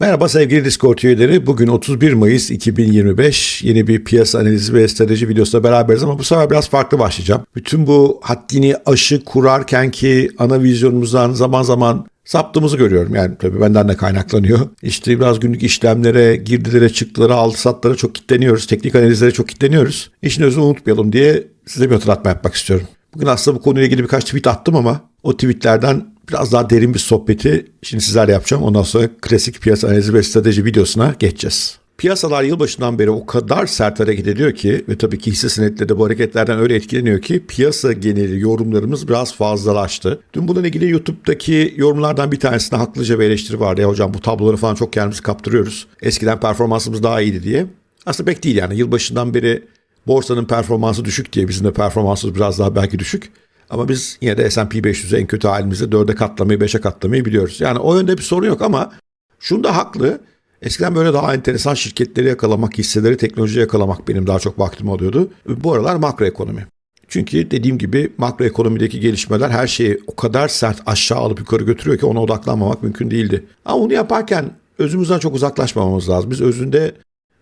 Merhaba sevgili Discord üyeleri. Bugün 31 Mayıs 2025 yeni bir piyasa analizi ve strateji videosuyla beraberiz ama bu sefer biraz farklı başlayacağım. Bütün bu haddini aşı kurarken ki ana vizyonumuzdan zaman zaman saptığımızı görüyorum. Yani tabii benden de kaynaklanıyor. İşte biraz günlük işlemlere, girdilere, çıktılara, aldı satlara çok kitleniyoruz. Teknik analizlere çok kitleniyoruz. İşin özünü unutmayalım diye size bir hatırlatma yapmak istiyorum. Bugün aslında bu konuyla ilgili birkaç tweet attım ama o tweetlerden biraz daha derin bir sohbeti şimdi sizlerle yapacağım. Ondan sonra klasik piyasa analizi ve strateji videosuna geçeceğiz. Piyasalar yılbaşından beri o kadar sert hareket ediyor ki ve tabii ki hisse senetleri de bu hareketlerden öyle etkileniyor ki piyasa geneli yorumlarımız biraz fazlalaştı. Dün bununla ilgili YouTube'daki yorumlardan bir tanesinde haklıca bir eleştiri vardı. Ya hocam bu tabloları falan çok kendimizi kaptırıyoruz. Eskiden performansımız daha iyiydi diye. Aslında pek değil yani yılbaşından beri borsanın performansı düşük diye bizim de performansımız biraz daha belki düşük. Ama biz yine de S&P 500'ü en kötü halimizde 4'e katlamayı 5'e katlamayı biliyoruz. Yani o yönde bir sorun yok ama şunda haklı. Eskiden böyle daha enteresan şirketleri yakalamak, hisseleri, teknoloji yakalamak benim daha çok vaktim oluyordu. Bu aralar makroekonomi. Çünkü dediğim gibi makroekonomideki gelişmeler her şeyi o kadar sert aşağı alıp yukarı götürüyor ki ona odaklanmamak mümkün değildi. Ama bunu yaparken özümüzden çok uzaklaşmamamız lazım. Biz özünde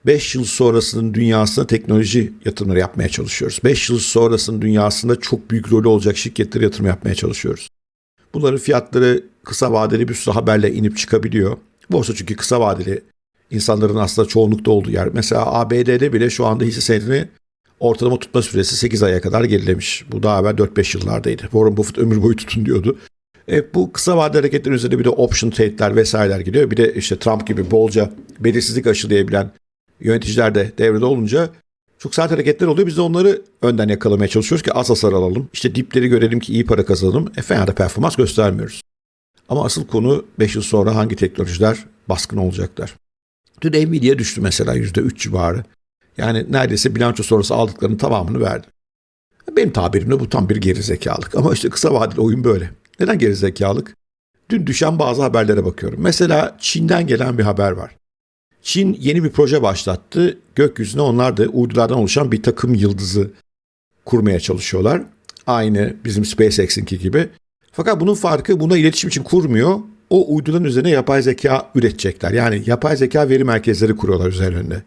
5 yıl sonrasının dünyasında teknoloji yatırımları yapmaya çalışıyoruz. 5 yıl sonrasının dünyasında çok büyük rolü olacak şirketlere yatırım yapmaya çalışıyoruz. Bunların fiyatları kısa vadeli bir sürü haberle inip çıkabiliyor. Borsa çünkü kısa vadeli insanların aslında çoğunlukta olduğu yer. Mesela ABD'de bile şu anda hisse senedini ortalama tutma süresi 8 aya kadar gerilemiş. Bu daha evvel 4-5 yıllardaydı. Warren Buffett ömür boyu tutun diyordu. E, bu kısa vadeli hareketlerin üzerinde bir de option trade'ler vesaireler gidiyor. Bir de işte Trump gibi bolca belirsizlik aşılayabilen yöneticiler de devrede olunca çok sert hareketler oluyor. Biz de onları önden yakalamaya çalışıyoruz ki az hasar alalım. İşte dipleri görelim ki iyi para kazanalım. E fena da performans göstermiyoruz. Ama asıl konu 5 yıl sonra hangi teknolojiler baskın olacaklar. Dün Nvidia düştü mesela %3 civarı. Yani neredeyse bilanço sonrası aldıklarının tamamını verdi. Benim tabirimle bu tam bir gerizekalık. Ama işte kısa vadeli oyun böyle. Neden gerizekalık? Dün düşen bazı haberlere bakıyorum. Mesela Çin'den gelen bir haber var. Çin yeni bir proje başlattı. Gökyüzüne onlar da uydulardan oluşan bir takım yıldızı kurmaya çalışıyorlar. Aynı bizim SpaceX'inki gibi. Fakat bunun farkı buna iletişim için kurmuyor. O uyduların üzerine yapay zeka üretecekler. Yani yapay zeka veri merkezleri kuruyorlar üzerinde.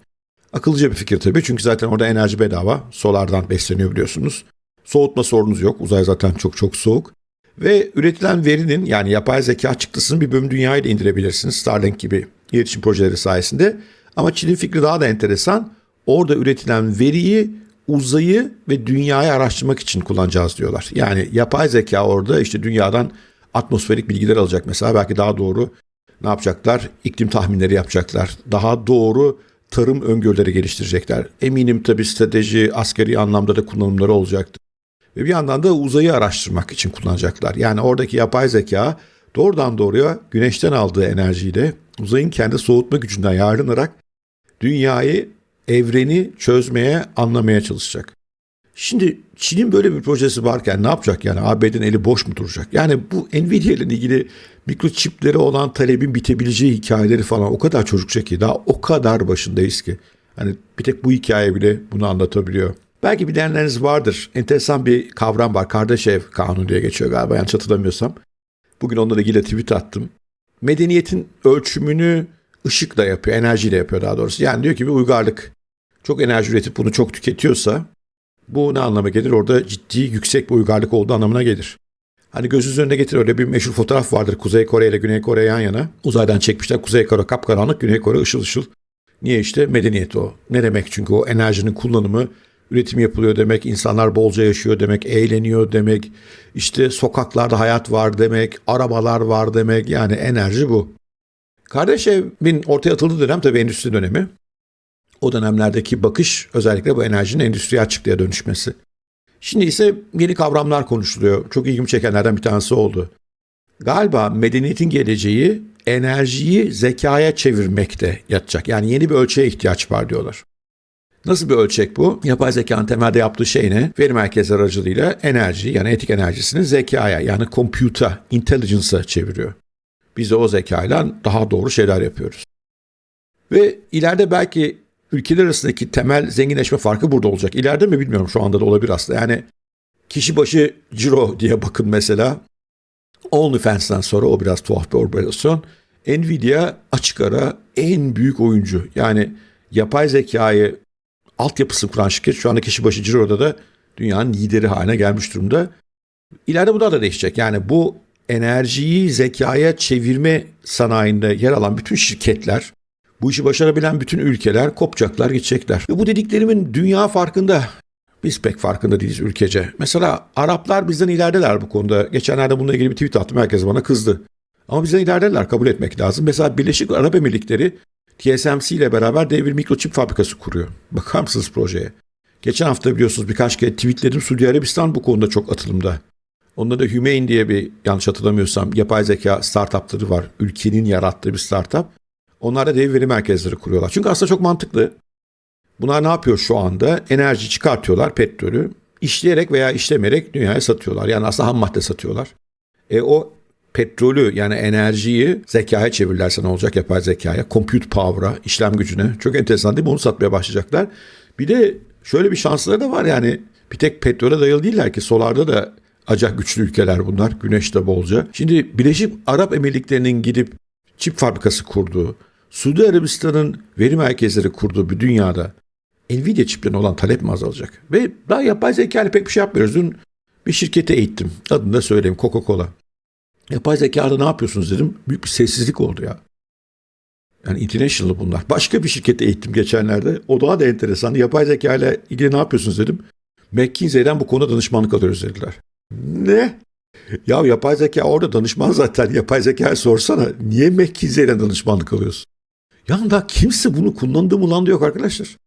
Akıllıca bir fikir tabii çünkü zaten orada enerji bedava. Solardan besleniyor biliyorsunuz. Soğutma sorunuz yok. Uzay zaten çok çok soğuk. Ve üretilen verinin yani yapay zeka çıktısını bir bölüm dünyaya da indirebilirsiniz. Starlink gibi iletişim projeleri sayesinde. Ama Çin'in fikri daha da enteresan. Orada üretilen veriyi uzayı ve dünyayı araştırmak için kullanacağız diyorlar. Yani yapay zeka orada işte dünyadan atmosferik bilgiler alacak mesela belki daha doğru ne yapacaklar? İklim tahminleri yapacaklar. Daha doğru tarım öngörüleri geliştirecekler. Eminim tabii strateji askeri anlamda da kullanımları olacaktır. Ve bir yandan da uzayı araştırmak için kullanacaklar. Yani oradaki yapay zeka doğrudan doğruya güneşten aldığı enerjiyle uzayın kendi soğutma gücünden yardınarak dünyayı, evreni çözmeye, anlamaya çalışacak. Şimdi Çin'in böyle bir projesi varken ne yapacak yani ABD'nin eli boş mu duracak? Yani bu Nvidia ile ilgili mikroçiplere olan talebin bitebileceği hikayeleri falan o kadar çocukça ki daha o kadar başındayız ki. Hani bir tek bu hikaye bile bunu anlatabiliyor. Belki bilenleriniz vardır. Enteresan bir kavram var. Kardashev kanunu diye geçiyor galiba yanlış hatırlamıyorsam. Bugün onunla ilgili tweet attım. Medeniyetin ölçümünü ışıkla yapıyor, enerjiyle yapıyor daha doğrusu. Yani diyor ki bir uygarlık çok enerji üretip bunu çok tüketiyorsa bu ne anlama gelir? Orada ciddi yüksek bir uygarlık olduğu anlamına gelir. Hani gözünüz önüne getir öyle bir meşhur fotoğraf vardır Kuzey Kore ile Güney Kore yan yana. Uzaydan çekmişler Kuzey Kore kapkaranlık, Güney Kore ışıl ışıl. Niye işte medeniyet o. Ne demek çünkü o enerjinin kullanımı üretim yapılıyor demek, insanlar bolca yaşıyor demek, eğleniyor demek, işte sokaklarda hayat var demek, arabalar var demek yani enerji bu. Kardeşev'in ortaya atıldığı dönem tabii endüstri dönemi. O dönemlerdeki bakış özellikle bu enerjinin endüstriye açıklığa dönüşmesi. Şimdi ise yeni kavramlar konuşuluyor. Çok ilgimi çekenlerden bir tanesi oldu. Galiba medeniyetin geleceği enerjiyi zekaya çevirmekte yatacak. Yani yeni bir ölçüye ihtiyaç var diyorlar. Nasıl bir ölçek bu? Yapay zekanın temelde yaptığı şey ne? Veri merkezi aracılığıyla enerji yani etik enerjisini zekaya yani computer, intelligence'a çeviriyor. Biz de o zekayla daha doğru şeyler yapıyoruz. Ve ileride belki ülkeler arasındaki temel zenginleşme farkı burada olacak. İleride mi bilmiyorum şu anda da olabilir aslında. Yani kişi başı ciro diye bakın mesela. OnlyFans'tan sonra o biraz tuhaf bir operasyon. Nvidia açık ara en büyük oyuncu. Yani yapay zekayı altyapısı kuran şirket şu anda kişi başı ciroda da dünyanın lideri haline gelmiş durumda. İleride bu daha da değişecek. Yani bu enerjiyi zekaya çevirme sanayinde yer alan bütün şirketler, bu işi başarabilen bütün ülkeler kopacaklar, gidecekler. Ve bu dediklerimin dünya farkında. Biz pek farkında değiliz ülkece. Mesela Araplar bizden ilerideler bu konuda. Geçenlerde bununla ilgili bir tweet attım. Herkes bana kızdı. Ama bizden ilerideler kabul etmek lazım. Mesela Birleşik Arap Emirlikleri TSMC ile beraber dev bir mikroçip fabrikası kuruyor. Bakar mısınız projeye? Geçen hafta biliyorsunuz birkaç kere tweetledim. Suudi Arabistan bu konuda çok atılımda. Onda da Hümeyn diye bir yanlış hatırlamıyorsam yapay zeka startupları var. Ülkenin yarattığı bir startup. Onlar da dev veri merkezleri kuruyorlar. Çünkü aslında çok mantıklı. Bunlar ne yapıyor şu anda? Enerji çıkartıyorlar, petrolü. işleyerek veya işlemeyerek dünyaya satıyorlar. Yani aslında ham madde satıyorlar. E o petrolü yani enerjiyi zekaya çevirirlerse ne olacak yapay zekaya? Compute power'a, işlem gücüne. Çok enteresan değil mi? Onu satmaya başlayacaklar. Bir de şöyle bir şansları da var yani. Bir tek petrole dayalı değiller ki. Solarda da acayip güçlü ülkeler bunlar. Güneşte bolca. Şimdi Birleşik Arap Emirlikleri'nin gidip çip fabrikası kurduğu, Suudi Arabistan'ın veri merkezleri kurduğu bir dünyada Nvidia çiplerine olan talep mi azalacak? Ve daha yapay zeka pek bir şey yapmıyoruz. Dün bir şirkete eğittim. Adını da söyleyeyim Coca-Cola. Yapay zekada ne yapıyorsunuz dedim. Büyük bir sessizlik oldu ya. Yani international bunlar. Başka bir şirkette eğittim geçenlerde. O daha da enteresan. Yapay zeka ile ilgili ne yapıyorsunuz dedim. McKinsey'den bu konuda danışmanlık alıyoruz dediler. Ne? Ya yapay zeka orada danışman zaten. Yapay zeka sorsana. Niye McKinsey'den danışmanlık alıyorsun? Ya da kimse bunu kullandığı mı lan diyor arkadaşlar.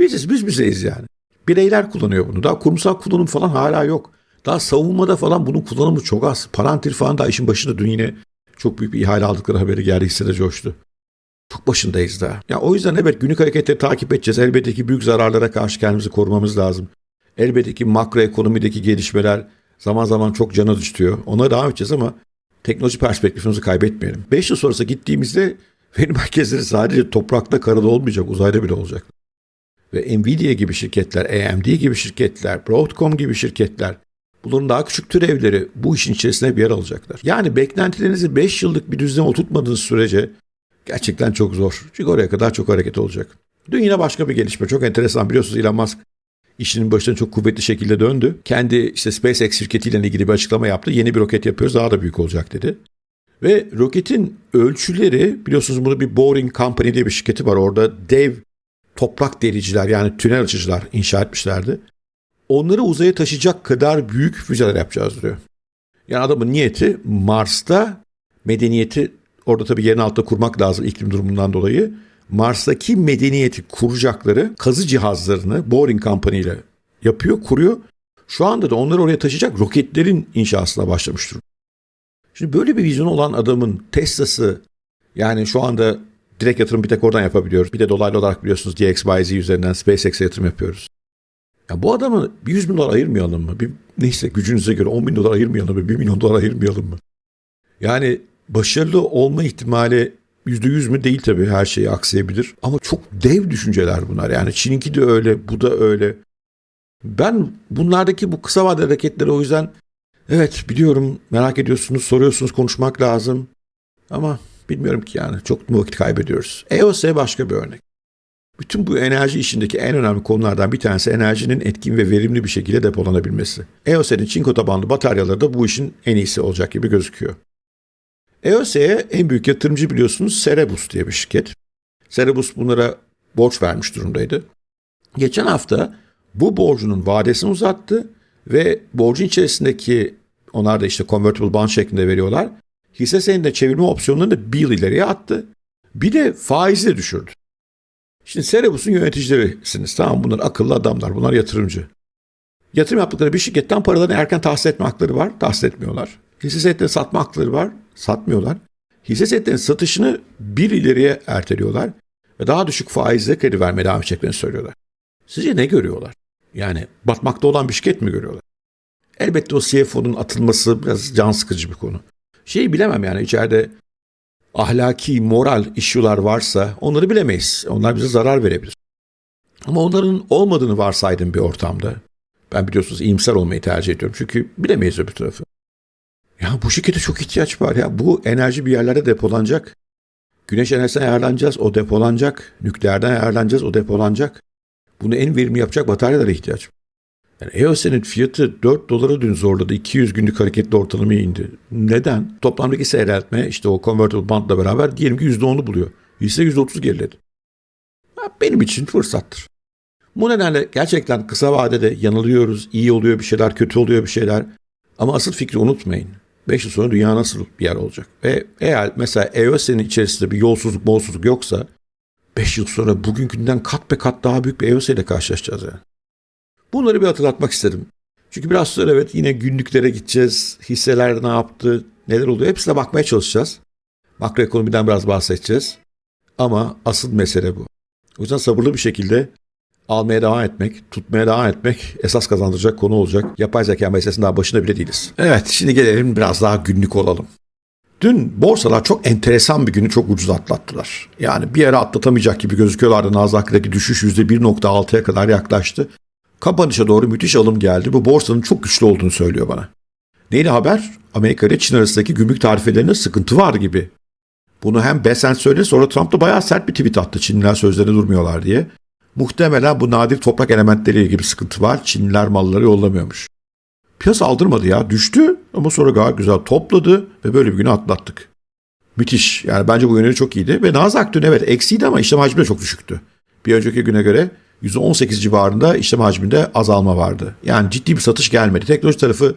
Biziz biz bizeyiz yani. Bireyler kullanıyor bunu. Daha kurumsal kullanım falan hala yok. Daha savunmada falan bunun kullanımı çok az. Palantir falan da işin başında dün yine çok büyük bir ihale aldıkları haberi geldi hissede coştu. Çok başındayız daha. Ya o yüzden evet günlük hareketleri takip edeceğiz. Elbette ki büyük zararlara karşı kendimizi korumamız lazım. Elbette ki makroekonomideki gelişmeler zaman zaman çok cana düşüyor. Ona devam edeceğiz ama teknoloji perspektifimizi kaybetmeyelim. 5 yıl sonrası gittiğimizde veri merkezleri sadece toprakta karada olmayacak, uzayda bile olacak. Ve Nvidia gibi şirketler, AMD gibi şirketler, Broadcom gibi şirketler bunların daha küçük türevleri bu işin içerisine bir yer alacaklar. Yani beklentilerinizi 5 yıllık bir düzene oturtmadığınız sürece gerçekten çok zor. Çünkü oraya kadar çok hareket olacak. Dün yine başka bir gelişme. Çok enteresan biliyorsunuz Elon Musk işinin başına çok kuvvetli şekilde döndü. Kendi işte SpaceX şirketiyle ilgili bir açıklama yaptı. Yeni bir roket yapıyoruz daha da büyük olacak dedi. Ve roketin ölçüleri biliyorsunuz burada bir Boring Company diye bir şirketi var. Orada dev toprak deliciler yani tünel açıcılar inşa etmişlerdi. Onları uzaya taşıyacak kadar büyük füzeler yapacağız diyor. Yani adamın niyeti Mars'ta medeniyeti orada tabii yerin altında kurmak lazım iklim durumundan dolayı. Mars'taki medeniyeti kuracakları kazı cihazlarını Boring Company ile yapıyor, kuruyor. Şu anda da onları oraya taşıyacak roketlerin inşasına başlamış durumda. Şimdi böyle bir vizyon olan adamın Tesla'sı yani şu anda direkt yatırım bir tek oradan yapabiliyoruz. Bir de dolaylı olarak biliyorsunuz DXYZ üzerinden SpaceX'e yatırım yapıyoruz. Ya bu adamı bir 100 bin dolar ayırmayalım mı? Bir, neyse gücünüze göre 10 bin dolar ayırmayalım mı? 1 milyon dolar ayırmayalım mı? Yani başarılı olma ihtimali %100 mü değil tabii her şey aksayabilir. Ama çok dev düşünceler bunlar. Yani Çin'inki de öyle, bu da öyle. Ben bunlardaki bu kısa vadeli hareketleri o yüzden evet biliyorum merak ediyorsunuz, soruyorsunuz, konuşmak lazım. Ama bilmiyorum ki yani çok mu vakit kaybediyoruz. EOS başka bir örnek. Bütün bu enerji işindeki en önemli konulardan bir tanesi enerjinin etkin ve verimli bir şekilde depolanabilmesi. EOS'nin çinko tabanlı bataryaları da bu işin en iyisi olacak gibi gözüküyor. EOS'ye en büyük yatırımcı biliyorsunuz Cerebus diye bir şirket. Cerebus bunlara borç vermiş durumdaydı. Geçen hafta bu borcunun vadesini uzattı ve borcun içerisindeki onlar da işte convertible bond şeklinde veriyorlar. Hisse senedine çevirme opsiyonlarını da bir yıl ileriye attı. Bir de faizi de düşürdü. Şimdi Cerebus'un yöneticilerisiniz. Tamam bunlar akıllı adamlar. Bunlar yatırımcı. Yatırım yaptıkları bir şirketten paralarını erken tahsil etme hakları var. Tahsil etmiyorlar. Hisse senetlerini satma hakları var. Satmıyorlar. Hisse senetlerinin satışını bir ileriye erteliyorlar. Ve daha düşük faizle kredi vermeye devam edeceklerini söylüyorlar. Sizce ne görüyorlar? Yani batmakta olan bir şirket mi görüyorlar? Elbette o CFO'nun atılması biraz can sıkıcı bir konu. Şeyi bilemem yani içeride ahlaki, moral işular varsa onları bilemeyiz. Onlar bize zarar verebilir. Ama onların olmadığını varsaydım bir ortamda. Ben biliyorsunuz iyimser olmayı tercih ediyorum. Çünkü bilemeyiz öbür tarafı. Ya bu şirkete çok ihtiyaç var ya. Bu enerji bir yerlerde depolanacak. Güneş enerjisinden ayarlanacağız, o depolanacak. Nükleerden ayarlanacağız, o depolanacak. Bunu en verimli yapacak bataryalara ihtiyaç var. Yani EOS'nin fiyatı 4 dolara dün zorladı. 200 günlük hareketli ortalamaya indi. Neden? Toplamdaki seyreltme işte o convertible bandla beraber diyelim ki %10'u buluyor. Hisse %30 geriledi. Benim için fırsattır. Bu nedenle gerçekten kısa vadede yanılıyoruz, iyi oluyor bir şeyler, kötü oluyor bir şeyler. Ama asıl fikri unutmayın. 5 yıl sonra dünya nasıl bir yer olacak? Ve eğer mesela EOS'nin içerisinde bir yolsuzluk, bolsuzluk yoksa 5 yıl sonra bugünkünden kat be kat daha büyük bir EOS ile karşılaşacağız yani. Bunları bir hatırlatmak istedim. Çünkü biraz sonra evet yine günlüklere gideceğiz. Hisseler ne yaptı, neler oluyor hepsine bakmaya çalışacağız. Makroekonomiden biraz bahsedeceğiz. Ama asıl mesele bu. O yüzden sabırlı bir şekilde almaya devam etmek, tutmaya devam etmek esas kazandıracak konu olacak. Yapay zeka meselesinin daha başında bile değiliz. Evet şimdi gelelim biraz daha günlük olalım. Dün borsalar çok enteresan bir günü çok ucuz atlattılar. Yani bir yere atlatamayacak gibi gözüküyorlardı. Nasdaq'daki düşüş %1.6'ya kadar yaklaştı. Kapanışa doğru müthiş alım geldi. Bu borsanın çok güçlü olduğunu söylüyor bana. Neydi haber? Amerika ile Çin arasındaki gümrük tarifelerinde sıkıntı var gibi. Bunu hem Besant söyledi sonra Trump da bayağı sert bir tweet attı Çinliler sözlerine durmuyorlar diye. Muhtemelen bu nadir toprak elementleriyle ilgili bir sıkıntı var. Çinliler malları yollamıyormuş. Piyasa aldırmadı ya düştü ama sonra gayet güzel topladı ve böyle bir günü atlattık. Müthiş yani bence bu yönleri çok iyiydi ve Nasdaq dün evet eksiydi ama işlem hacmi de çok düşüktü. Bir önceki güne göre %18 civarında işlem hacminde azalma vardı. Yani ciddi bir satış gelmedi. Teknoloji tarafı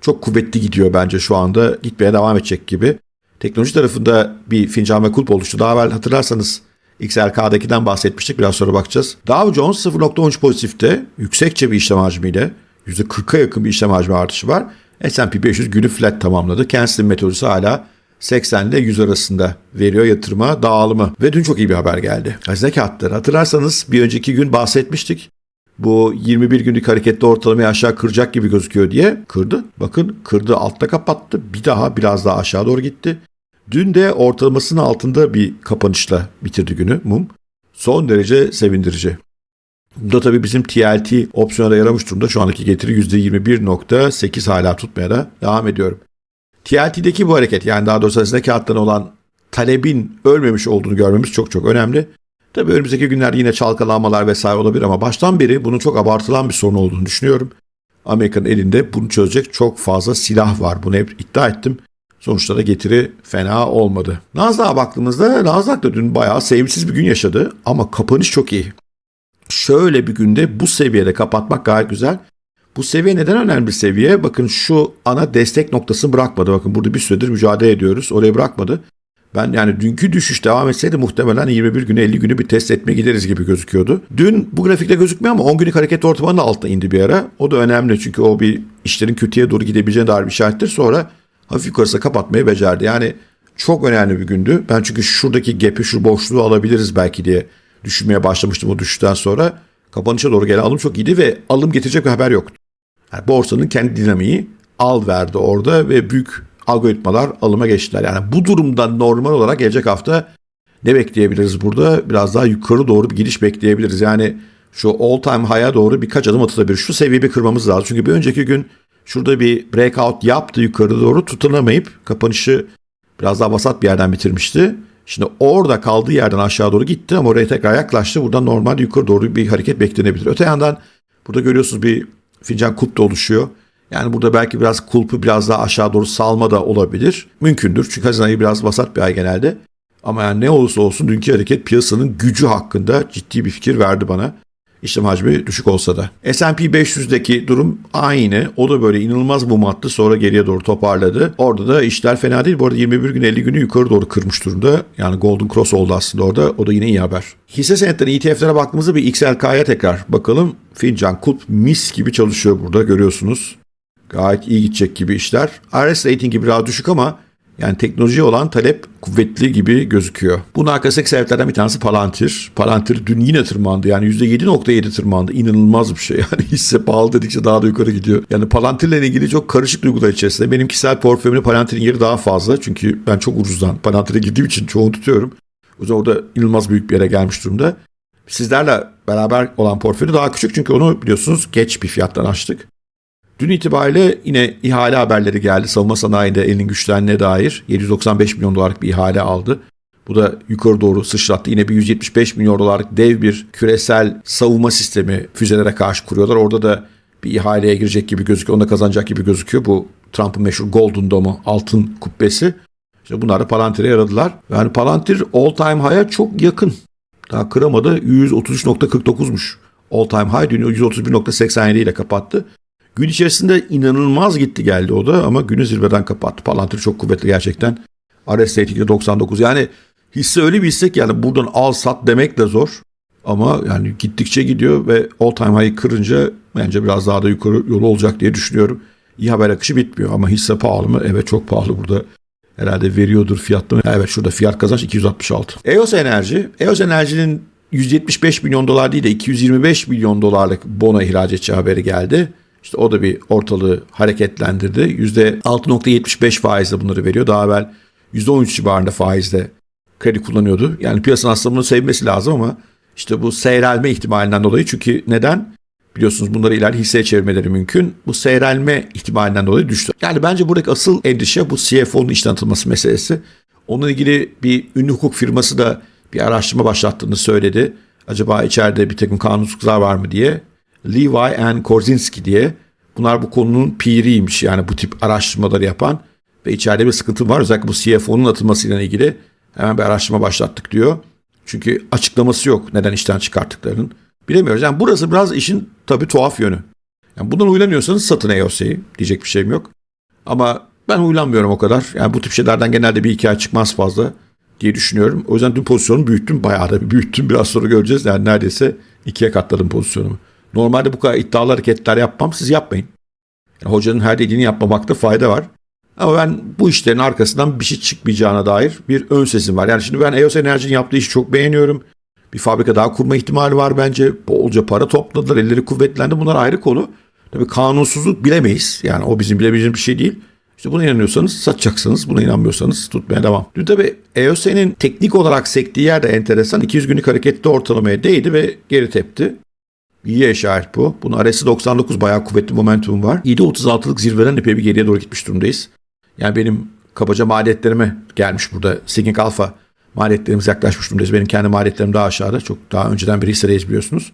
çok kuvvetli gidiyor bence şu anda. Gitmeye devam edecek gibi. Teknoloji tarafında bir fincan ve kulp oluştu. Daha evvel hatırlarsanız XLK'dakiden bahsetmiştik. Biraz sonra bakacağız. Dow Jones 0.13 pozitifte yüksekçe bir işlem hacmiyle %40'a yakın bir işlem hacmi artışı var. S&P 500 günü flat tamamladı. Kensington metodisi hala 80 ile 100 arasında veriyor yatırıma dağılımı. Ve dün çok iyi bir haber geldi. Hazine kağıtları. Hatırlarsanız bir önceki gün bahsetmiştik. Bu 21 günlük hareketli ortalamayı aşağı kıracak gibi gözüküyor diye kırdı. Bakın kırdı altta kapattı. Bir daha biraz daha aşağı doğru gitti. Dün de ortalamasının altında bir kapanışla bitirdi günü mum. Son derece sevindirici. Bunda tabii bizim TLT opsiyona yaramış durumda. Şu andaki getiri %21.8 hala tutmaya da devam ediyorum. TLT'deki bu hareket yani daha doğrusu hazine kağıtlarına olan talebin ölmemiş olduğunu görmemiz çok çok önemli. Tabii önümüzdeki günlerde yine çalkalanmalar vesaire olabilir ama baştan beri bunun çok abartılan bir sorun olduğunu düşünüyorum. Amerika'nın elinde bunu çözecek çok fazla silah var. Bunu hep iddia ettim. Sonuçta da getiri fena olmadı. Nasdaq'a baktığımızda Nasdaq da dün bayağı sevimsiz bir gün yaşadı ama kapanış çok iyi. Şöyle bir günde bu seviyede kapatmak gayet güzel. Bu seviye neden önemli bir seviye? Bakın şu ana destek noktasını bırakmadı. Bakın burada bir süredir mücadele ediyoruz. Orayı bırakmadı. Ben yani dünkü düşüş devam etseydi muhtemelen 21 günü 50 günü bir test etme gideriz gibi gözüküyordu. Dün bu grafikte gözükmüyor ama 10 günlük hareket ortalamanın da altına indi bir ara. O da önemli çünkü o bir işlerin kötüye doğru gidebileceğine dair bir işarettir. Sonra hafif yukarısı kapatmayı becerdi. Yani çok önemli bir gündü. Ben çünkü şuradaki gap'i, şu boşluğu alabiliriz belki diye düşünmeye başlamıştım o düşüşten sonra. Kapanışa doğru gelen alım çok iyiydi ve alım getirecek bir haber yoktu. Yani borsanın kendi dinamiği al verdi orada ve büyük algoritmalar alıma geçtiler. Yani bu durumda normal olarak gelecek hafta ne bekleyebiliriz burada? Biraz daha yukarı doğru bir gidiş bekleyebiliriz. Yani şu all time high'a doğru birkaç adım atılabilir. Şu seviyeyi kırmamız lazım. Çünkü bir önceki gün şurada bir breakout yaptı yukarı doğru tutunamayıp kapanışı biraz daha vasat bir yerden bitirmişti. Şimdi orada kaldığı yerden aşağı doğru gitti ama oraya tekrar yaklaştı. Buradan normal yukarı doğru bir hareket beklenebilir. Öte yandan burada görüyorsunuz bir fincan kulp da oluşuyor. Yani burada belki biraz kulpu biraz daha aşağı doğru salma da olabilir. Mümkündür çünkü Haziran ayı biraz vasat bir ay genelde. Ama yani ne olursa olsun dünkü hareket piyasanın gücü hakkında ciddi bir fikir verdi bana. İşlem hacmi düşük olsa da. S&P 500'deki durum aynı. O da böyle inanılmaz mum attı sonra geriye doğru toparladı. Orada da işler fena değil. Bu arada 21 gün 50 günü yukarı doğru kırmış durumda. Yani Golden Cross oldu aslında orada. O da yine iyi haber. Hisse senetleri ETF'lere baktığımızda bir XLK'ya tekrar bakalım. Fincan Kulp mis gibi çalışıyor burada görüyorsunuz. Gayet iyi gidecek gibi işler. RS ratingi biraz düşük ama yani teknoloji olan talep kuvvetli gibi gözüküyor. Bunun arkasındaki sebeplerden bir tanesi Palantir. Palantir dün yine tırmandı. Yani %7.7 tırmandı. İnanılmaz bir şey. Yani hisse pahalı dedikçe daha da yukarı gidiyor. Yani Palantir'le ilgili çok karışık duygular içerisinde. Benim kişisel portföyümde Palantir'in yeri daha fazla. Çünkü ben çok ucuzdan Palantir'e girdiğim için çoğunu tutuyorum. O yüzden orada inanılmaz büyük bir yere gelmiş durumda. Sizlerle beraber olan portföyü daha küçük çünkü onu biliyorsunuz geç bir fiyattan açtık. Dün itibariyle yine ihale haberleri geldi. Savunma sanayinde elinin güçlendiğine dair 795 milyon dolarlık bir ihale aldı. Bu da yukarı doğru sıçrattı. Yine bir 175 milyon dolarlık dev bir küresel savunma sistemi füzelere karşı kuruyorlar. Orada da bir ihaleye girecek gibi gözüküyor. Onu da kazanacak gibi gözüküyor. Bu Trump'ın meşhur Golden Dome'u, altın kubbesi. İşte bunlar da Palantir'e yaradılar. Yani Palantir all time high'a çok yakın. Daha kıramadı. 133.49'muş. All time high dün 131.87 ile kapattı. Gün içerisinde inanılmaz gitti geldi o da ama günü zirveden kapattı. Palantir çok kuvvetli gerçekten. RSI 99 yani hisse öyle bir hisse ki yani buradan al sat demek de zor. Ama yani gittikçe gidiyor ve all time high'ı kırınca bence biraz daha da yukarı yolu olacak diye düşünüyorum. İyi haber akışı bitmiyor ama hisse pahalı mı? Evet çok pahalı burada. Herhalde veriyordur fiyatlı. Evet şurada fiyat kazanç 266. EOS Enerji. EOS Enerji'nin 175 milyon dolar değil de 225 milyon dolarlık bono ihraç edeceği haberi geldi. İşte o da bir ortalığı hareketlendirdi. %6.75 faizle bunları veriyor. Daha evvel %13 civarında faizle kredi kullanıyordu. Yani piyasanın aslında bunu sevmesi lazım ama işte bu seyrelme ihtimalinden dolayı çünkü neden? Biliyorsunuz bunları ileride hisseye çevirmeleri mümkün. Bu seyrelme ihtimalinden dolayı düştü. Yani bence buradaki asıl endişe bu CFO'nun işten atılması meselesi. Onunla ilgili bir ünlü hukuk firması da bir araştırma başlattığını söyledi. Acaba içeride bir takım kanunsuzluklar var mı diye. Levi and Korzinski diye. Bunlar bu konunun piriymiş yani bu tip araştırmaları yapan. Ve içeride bir sıkıntı var. Özellikle bu CFO'nun atılmasıyla ilgili hemen bir araştırma başlattık diyor. Çünkü açıklaması yok neden işten çıkarttıklarının. Bilemiyoruz. Yani burası biraz işin tabii tuhaf yönü. Yani bundan uylanıyorsanız satın EOS'yi diyecek bir şeyim yok. Ama ben uylanmıyorum o kadar. Yani bu tip şeylerden genelde bir hikaye çıkmaz fazla diye düşünüyorum. O yüzden dün pozisyonumu büyüttüm. Bayağı da büyüttüm. Biraz sonra göreceğiz. Yani neredeyse ikiye katladım pozisyonumu. Normalde bu kadar iddialı hareketler yapmam. Siz yapmayın. Yani hocanın her dediğini yapmamakta fayda var. Ama ben bu işlerin arkasından bir şey çıkmayacağına dair bir ön sesim var. Yani şimdi ben EOS Enerji'nin yaptığı işi çok beğeniyorum. Bir fabrika daha kurma ihtimali var bence. Bolca para topladılar, elleri kuvvetlendi. Bunlar ayrı konu. Tabii kanunsuzluk bilemeyiz. Yani o bizim bilebileceğimiz bir şey değil. İşte buna inanıyorsanız satacaksınız. Buna inanmıyorsanız tutmaya devam. Dün tabii EOS'nin teknik olarak sektiği yer de enteresan. 200 günlük harekette ortalamaya değdi ve geri tepti. İyi işaret bu. Bunun RSI 99 bayağı kuvvetli momentum var. 7.36'lık zirveden epey bir geriye doğru gitmiş durumdayız. Yani benim kabaca maliyetlerime gelmiş burada. Siging Alpha maliyetlerimiz yaklaşmış durumdayız. Benim kendi maliyetlerim daha aşağıda. Çok daha önceden bir hissedeyiz biliyorsunuz.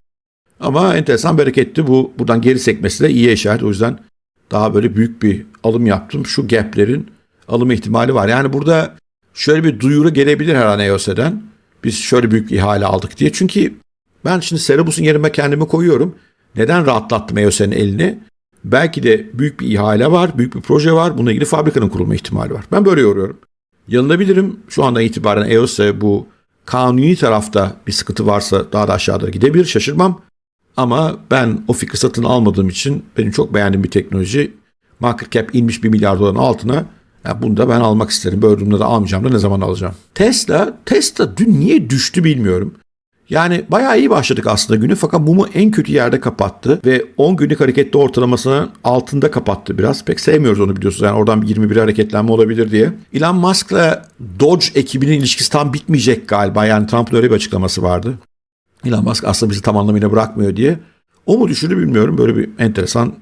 Ama enteresan bereketli. Bu buradan geri sekmesi de iyi işaret. O yüzden daha böyle büyük bir alım yaptım. Şu gaplerin alım ihtimali var. Yani burada şöyle bir duyuru gelebilir her an EOS'den. Biz şöyle büyük ihale aldık diye. Çünkü ben şimdi Cerebus'un yerime kendimi koyuyorum. Neden rahatlattım EOS'nin elini? Belki de büyük bir ihale var, büyük bir proje var. Bununla ilgili fabrikanın kurulma ihtimali var. Ben böyle yoruyorum. Yanılabilirim. Şu andan itibaren EOS'e bu kanuni tarafta bir sıkıntı varsa daha da aşağıda gidebilir. Şaşırmam. Ama ben o fikri satın almadığım için benim çok beğendiğim bir teknoloji. Market cap inmiş 1 milyar doların altına. Ya bunu da ben almak isterim. Durumda da almayacağım da ne zaman alacağım? Tesla, Tesla dün niye düştü bilmiyorum. Yani bayağı iyi başladık aslında günü fakat mumu en kötü yerde kapattı ve 10 günlük hareketli ortalamasının altında kapattı biraz. Pek sevmiyoruz onu biliyorsunuz. Yani oradan bir 21 hareketlenme olabilir diye. Elon Musk'la Dodge ekibinin ilişkisi tam bitmeyecek galiba. Yani Trump'ın öyle bir açıklaması vardı. Elon Musk aslında bizi tam anlamıyla bırakmıyor diye. O mu düşündü bilmiyorum. Böyle bir enteresan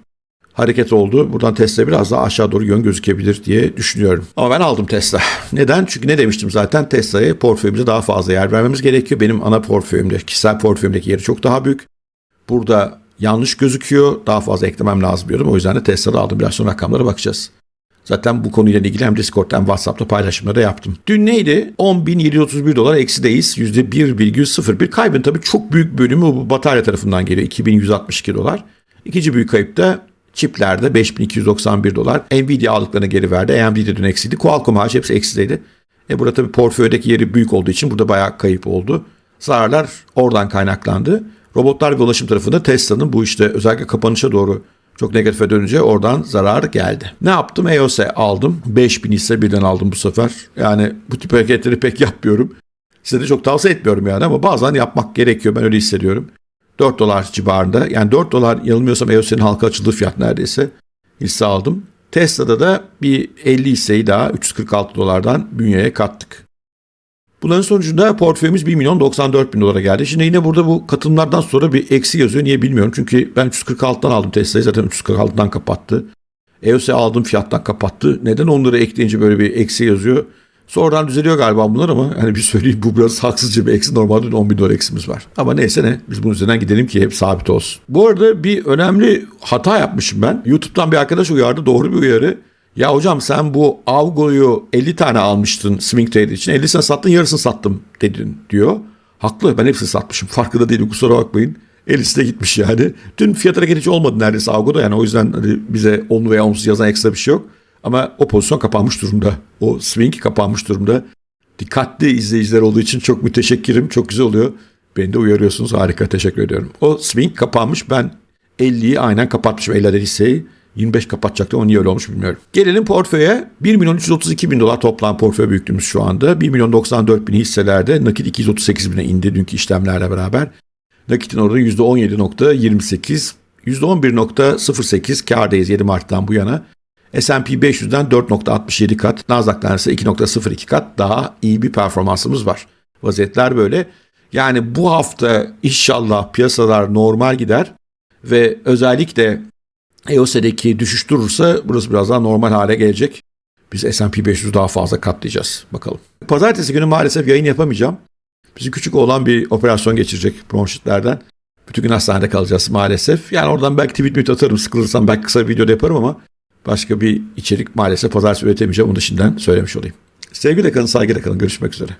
hareket oldu. Buradan Tesla biraz daha aşağı doğru yön gözükebilir diye düşünüyorum. Ama ben aldım Tesla. Neden? Çünkü ne demiştim zaten Tesla'ya portföyümüze daha fazla yer vermemiz gerekiyor. Benim ana portföyümde, kişisel portföyümdeki yeri çok daha büyük. Burada yanlış gözüküyor. Daha fazla eklemem lazım diyordum. O yüzden de Tesla'da aldım. Biraz sonra rakamlara bakacağız. Zaten bu konuyla ilgili hem Discord'da hem WhatsApp'ta paylaşımları da yaptım. Dün neydi? 10.731 dolar eksideyiz. %1,01 kaybın tabii çok büyük bölümü bu batarya tarafından geliyor. 2162 dolar. İkinci büyük kayıp da Çiplerde 5291 dolar. Nvidia aldıklarını geri verdi. AMD de dün eksiydi. Qualcomm hariç hepsi eksideydi. E burada tabii portföydeki yeri büyük olduğu için burada bayağı kayıp oldu. Zararlar oradan kaynaklandı. Robotlar ve ulaşım tarafında Tesla'nın bu işte özellikle kapanışa doğru çok negatife dönünce oradan zarar geldi. Ne yaptım? EOS'e aldım. 5000 hisse birden aldım bu sefer. Yani bu tip hareketleri pek yapmıyorum. Size de çok tavsiye etmiyorum yani ama bazen yapmak gerekiyor. Ben öyle hissediyorum. 4 dolar civarında. Yani 4 dolar yanılmıyorsam EOS'un halka açıldığı fiyat neredeyse. Hisse aldım. Tesla'da da bir 50 hisseyi daha 346 dolardan bünyeye kattık. Bunların sonucunda portföyümüz 1 milyon 94 bin dolara geldi. Şimdi yine burada bu katılımlardan sonra bir eksi yazıyor. Niye bilmiyorum. Çünkü ben 346'dan aldım Tesla'yı. Zaten 346'dan kapattı. EOS'e aldığım fiyattan kapattı. Neden onları ekleyince böyle bir eksi yazıyor? Sonradan düzeliyor galiba bunlar ama hani bir söyleyeyim bu biraz haksızca bir eksi. Normalde 10 bin dolar eksimiz var. Ama neyse ne biz bunun üzerinden gidelim ki hep sabit olsun. Bu arada bir önemli hata yapmışım ben. YouTube'dan bir arkadaş uyardı. Doğru bir uyarı. Ya hocam sen bu Avgo'yu 50 tane almıştın swing trade için. 50'sini sattın yarısını sattım dedin diyor. Haklı ben hepsini satmışım. Farkında değilim kusura bakmayın. 50'si de gitmiş yani. Dün fiyat hareketi hiç olmadı neredeyse Avgo'da. Yani o yüzden hani bize onlu veya onsuz yazan ekstra bir şey yok. Ama o pozisyon kapanmış durumda. O swing kapanmış durumda. Dikkatli izleyiciler olduğu için çok müteşekkirim. Çok güzel oluyor. Beni de uyarıyorsunuz. Harika. Teşekkür ediyorum. O swing kapanmış. Ben 50'yi aynen kapatmışım. 50 adet hisseyi. 25 kapatacaktı. O niye öyle olmuş bilmiyorum. Gelelim portföye. 1 milyon 332 bin dolar toplam portföy büyüklüğümüz şu anda. 1 milyon 94 bin hisselerde. Nakit 238 bine indi dünkü işlemlerle beraber. Nakitin oranı %17.28. %11.08 kardayız 7 Mart'tan bu yana. S&P 500'den 4.67 kat, Nasdaq'tan ise 2.02 kat daha iyi bir performansımız var. Vaziyetler böyle. Yani bu hafta inşallah piyasalar normal gider ve özellikle EOS'deki düşüş durursa burası biraz daha normal hale gelecek. Biz S&P 500'ü daha fazla katlayacağız. Bakalım. Pazartesi günü maalesef yayın yapamayacağım. Bizim küçük olan bir operasyon geçirecek bronşitlerden. Bütün gün hastanede kalacağız maalesef. Yani oradan belki tweet tweet atarım. Sıkılırsam belki kısa bir video yaparım ama başka bir içerik maalesef pazartesi üretemeyeceğim. Onu da şimdiden söylemiş olayım. Sevgiyle kalın, saygıyla kalın. Görüşmek üzere.